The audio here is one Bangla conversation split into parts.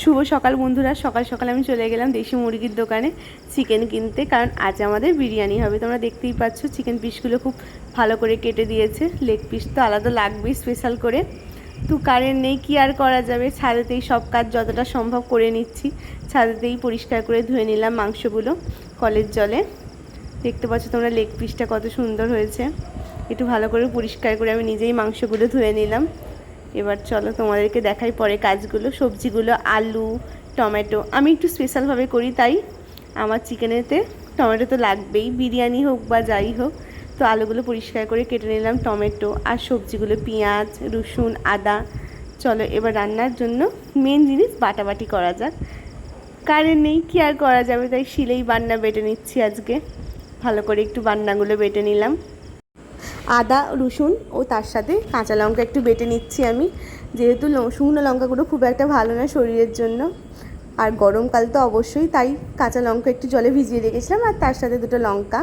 শুভ সকাল বন্ধুরা। সকাল সকাল আমি চলে গেলাম দেশি মুরগির দোকানে চিকেন কিনতে, কারণ আজ আমাদের বিরিয়ানি হবে। তোমরা দেখতেই পাচ্ছ, চিকেন পিসগুলো খুব ভালো করে কেটে দিয়েছে। লেগ পিস তো আলাদা লাগবেই স্পেশাল করে। তো কারেন্ট নেই, কি আর করা যাবে? ছাদেতেই সব কাজ যতটা সম্ভব করে নিচ্ছি। ছাদেতেই পরিষ্কার করে ধুয়ে নিলাম মাংসগুলো কলের জলে। দেখতে পাচ্ছ তোমরা লেগ পিসটা কত সুন্দর হয়েছে। একটু ভালো করে পরিষ্কার করে আমি নিজেই মাংসগুলো ধুয়ে নিলাম। এবার চলো তোমাদেরকে দেখাই পরে কাজগুলো, সবজিগুলো, আলু, টমেটো। আমি একটু স্পেশালভাবে করি তাই। আমার চিকেনেতে টমেটো তো লাগবেই, বিরিয়ানি হোক বা যাই হোক। তো আলুগুলো পরিষ্কার করে কেটে নিলাম, টমেটো আর সবজিগুলো পেঁয়াজ, রসুন, আদা। চলো এবার রান্নার জন্য মেন জিনিস বাটাবাটি করা যাক। কারেন্ট নেই, কি আর করা যাবে? তাই শিলেই বান্না বেটে নিচ্ছি আজকে। ভালো করে একটু বান্নাগুলো বেটে নিলাম। আদা, রসুন ও তার সাথে কাঁচা লঙ্কা একটু বেটে নিচ্ছি আমি। যেহেতু শুকনো লঙ্কাগুলো খুব একটা ভালো না শরীরের জন্য। আর গরমকাল তো অবশ্যই, তাই কাঁচা লঙ্কা একটু জলে ভিজিয়ে রেখেছিলাম আর তার সাথে দুটো লঙ্কা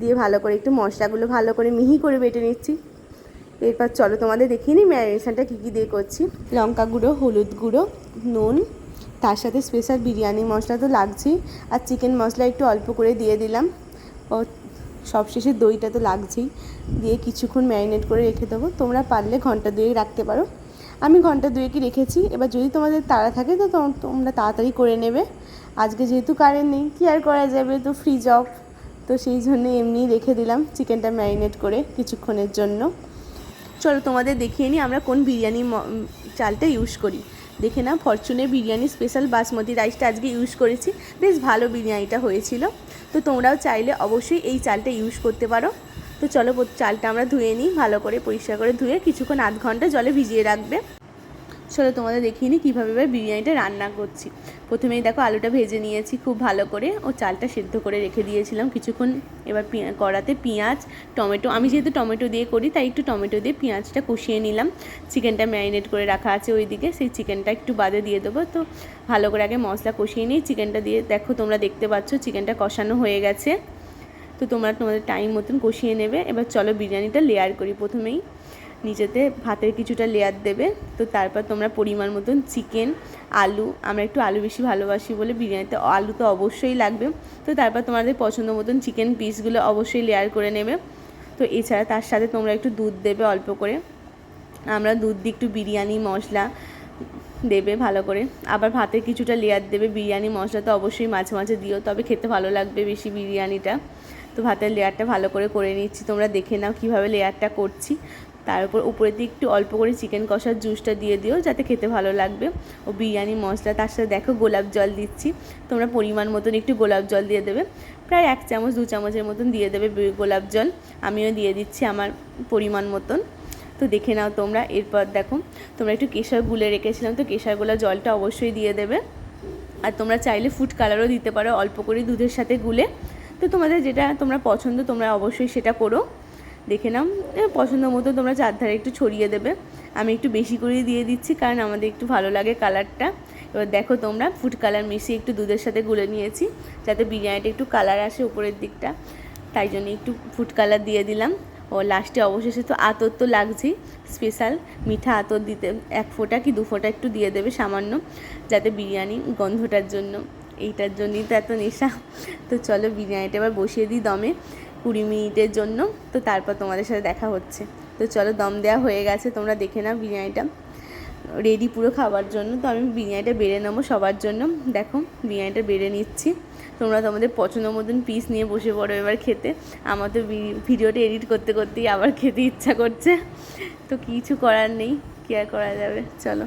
দিয়ে ভালো করে একটু মশলাগুলো ভালো করে মিহি করে বেটে নিচ্ছি। এরপর চলো তোমাদের দেখিয়ে নিই ম্যারিনেশনটা কী কী দিয়ে করছি। লঙ্কা গুঁড়ো, হলুদ গুঁড়ো, নুন, তার সাথে স্পেশাল বিরিয়ানি মশলা তো লাগছেই। আর চিকেন মশলা একটু অল্প করে দিয়ে দিলাম। ও, সবশেষে দইটা তো লাগছেই। দিয়ে কিছুক্ষণ ম্যারিনেট করে রেখে দেবো। তোমরা পারলে ঘণ্টা দুয়েক রাখতে পারো। আমি ঘণ্টা দুয়েকই রেখেছি। এবার যদি তোমাদের তাড়া থাকে, তো তোমরা তাড়াতাড়ি করে নেবে। আজকে যেহেতু কারেন্ট নেই, কী আর করা যাবে? তো ফ্রিজ অফ তো সেই জন্য এমনিই রেখে দিলাম চিকেনটা ম্যারিনেট করে কিছুক্ষণের জন্য। চলো তোমাদের দেখিয়ে নিই আমরা কোন বিরিয়ানি চালটা ইউজ করি। দেখে না ফরচুনের বিরিয়ানি স্পেশাল বাসমতি রাইসটা আজকে ইউজ করেছি। বেশ ভালো বিরিয়ানিটা হয়েছিল। তো তোমরাও চাইলে অবশ্যই এই চালটা ইউজ করতে পারো। তো চলো চালটা আমরা ধুয়ে নিই, ভালো করে পরিষ্কার করে ধুয়ে কিছুক্ষণ আধ ঘণ্টা জলে ভিজিয়ে রাখবে। চলো তোমাদের দেখিয়ে নিই কীভাবে এবার বিরিয়ানিটা রান্না করছি। প্রথমেই দেখো আলুটা ভেজে নিয়েছি খুব ভালো করে। ও চালটা সেদ্ধ করে রেখে দিয়েছিলাম। কিছুক্ষণ এবার কড়াতে পেঁয়াজ, টমেটো। আমি যেহেতু টমেটো দিয়ে করি, তাই একটু টমেটো দিয়ে পেঁয়াজটা কষিয়ে নিলাম। চিকেনটা ম্যারিনেট করে রাখা আছে ওইদিকে। সেই চিকেনটা একটু বাদে দিয়ে দেবো। তো ভালো করে আগে মশলা কষিয়ে নিই। চিকেনটা দিয়ে দেখো তোমরা দেখতে পাচ্ছ, চিকেনটা কষানো হয়ে গেছে। তো তোমরা তোমাদের টাইম মতন কষিয়ে নেবে। এবার চলো বিরিয়ানিটা লেয়ার করি প্রথমেই। নিচেতে ভাতের কিছুটা লেয়ার দেবে। তো তারপর তোমরা পরিমাণ মতন চিকেন আলু, আমরা একটু আলু বেশি ভালোবাসি বলে বিরিয়ানিতে আলু তো অবশ্যই লাগবে। তো তারপর তোমাদের পছন্দ মতন চিকেন পিসগুলো অবশ্যই লেয়ার করে নেবে। তো এছাড়া তার সাথে তোমরা একটু দুধ দেবে অল্প করে। আমরা দুধ দিয়ে একটু বিরিয়ানি মশলা দেবে ভালো করে। আবার ভাতের কিছুটা লেয়ার দেবে বিরিয়ানি মশলা তো অবশ্যই মাঝে মাঝে দিও, তবে খেতে ভালো লাগবে বেশি বিরিয়ানিটা। তো ভাতের লেয়ারটা ভালো করে করে নিচ্ছি। তোমরা দেখে নাও কীভাবে লেয়ারটা করছি। তার উপর, উপরের দিকে একটু অল্প করে চিকেন কষার জুসটা দিয়ে দিও যাতে খেতে ভালো লাগবে। ও বিরিয়ানি, মশলা, তার সাথে দেখো গোলাপ জল দিচ্ছি। তোমরা পরিমাণ মতন একটু গোলাপ জল দিয়ে দেবে। প্রায় এক চামচ, দু চামচের মতন দিয়ে দেবে গোলাপ জল। আমিও দিয়ে দিচ্ছি আমার পরিমাণ মতন। তো দেখে নাও তোমরা। এরপর দেখো, তোমরা একটু কেশর গুলে রেখেছিলাম তো কেশর গোলা জলটা অবশ্যই দিয়ে দেবে। আর তোমরা চাইলে ফুড কালারও দিতে পারো, অল্প করে দুধের সাথে গুলে। তো তোমাদের যেটা তোমরা পছন্দ, তোমরা অবশ্যই সেটা করো। দেখে নাও। পছন্দ মতো তোমরা চারধারে একটু ছড়িয়ে দেবে। আমি একটু বেশি করে দিয়ে দিচ্ছি কারণ আমাদের একটু ভালো লাগে কালারটা। এবার দেখো তোমরা ফুড কালার মিশিয়ে একটু দুধের সাথে গুলে নিয়েছি, যাতে বিরিয়ানিটা একটু কালার আসে উপরের দিকটা। তাই জন্য একটু ফুড কালার দিয়ে দিলাম। ও লাস্টে অবশেষে তো আতর তো লাগছেই স্পেশাল মিঠা আতর দিতে, এক ফোঁটা কি দু ফোঁটা একটু দিয়ে দেবে সামান্য, যাতে বিরিয়ানি গন্ধটার জন্য। এইটার জন্যই তো এত নেশা। তো চলো বিরিয়ানিটা এবার বসিয়ে দিই দমে কুড়ি মিনিটের জন্য। তো তারপর তোমাদের সাথে দেখা হচ্ছে। তো চলো দম দেওয়া হয়ে গেছে, তোমরা দেখে নাও বিরিয়ানিটা। রেডি পুরো খাবার জন্য। তো আমি বিরিয়ানিটা বেড়ে নেব সবার জন্য। দেখো বিরিয়ানিটা বেড়ে নিচ্ছি। তোমরা তোমাদের পছন্দ মতন পিস নিয়ে বসে পড়ো এবার খেতে। আমার তো ভিডিওটা এডিট করতে করতেই আবার খেতে ইচ্ছা করছে। তো কিছু করার নেই, কি আর করা যাবে? চলো।